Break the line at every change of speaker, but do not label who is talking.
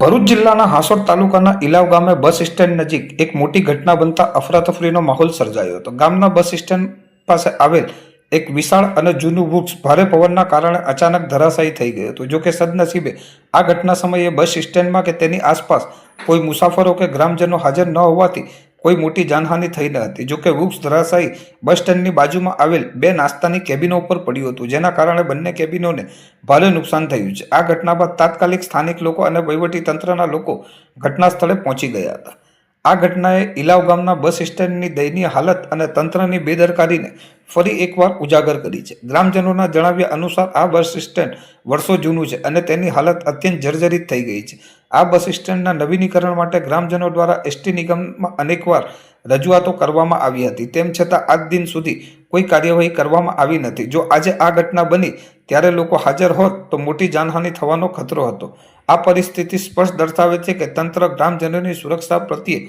ભરૂચ જિલ્લાના હાસોડ તાલુકાના ઇલાવ ગામે બસ સ્ટેન્ડ નજીક એક મોટી ઘટના બનતા અફરાતફરીનો માહોલ સર્જાયો હતો. ગામના બસ સ્ટેન્ડ પાસે આવેલ એક વિશાળ અને જૂનું વૃક્ષ ભારે પવનના કારણે અચાનક ધરાશાયી થઈ ગયું હતું. જોકે સદનસીબે આ ઘટના સમયે બસ સ્ટેન્ડમાં કે તેની આસપાસ કોઈ મુસાફરો કે ગ્રામજનો હાજર ન હોવાથી કોઈ મોટી જાનહાનિ થઈ ન હતી. જોકે વૃક્ષ ધરાશાયી બસ સ્ટેન્ડની બાજુમાં આવેલ બે નાસ્તાની કેબિનો ઉપર પડ્યું હતું, જેના કારણે બંને કેબિનોને ભારે નુકસાન થયું છે. આ ઘટના બાદ તાત્કાલિક સ્થાનિક લોકો અને તંત્રના લોકો ઘટના સ્થળે પહોંચી ગયા હતા. આ ઘટનાએ ઇલાવ ગામના બસ સ્ટેન્ડની દયનીય હાલત અને તંત્રની બેદરકારીને ફરી એકવાર ઉજાગર કરી છે. ગ્રામજનોના જણાવ્યા અનુસાર આ બસ સ્ટેન્ડ વર્ષો જૂનું છે અને તેની હાલત અત્યંત જર્જરિત થઈ ગઈ છે. આ બસ સ્ટેન્ડના નવીનીકરણ માટે ગ્રામજનો દ્વારા એસટી નિગમમાં અનેકવાર રજૂઆતો કરવામાં આવી હતી. તેમ છતાં આજ દિન સુધી કોઈ કાર્યવાહી કરવામાં આવી નથી. જો આજે આ ઘટના બની ત્યારે લોકો હાજર હોત તો મોટી જાનહાનિ થવાનો ખતરો હતો. આ પરિસ્થિતિ સ્પષ્ટ દર્શાવે છે કે તંત્ર ગ્રામજનોની સુરક્ષા પ્રત્યે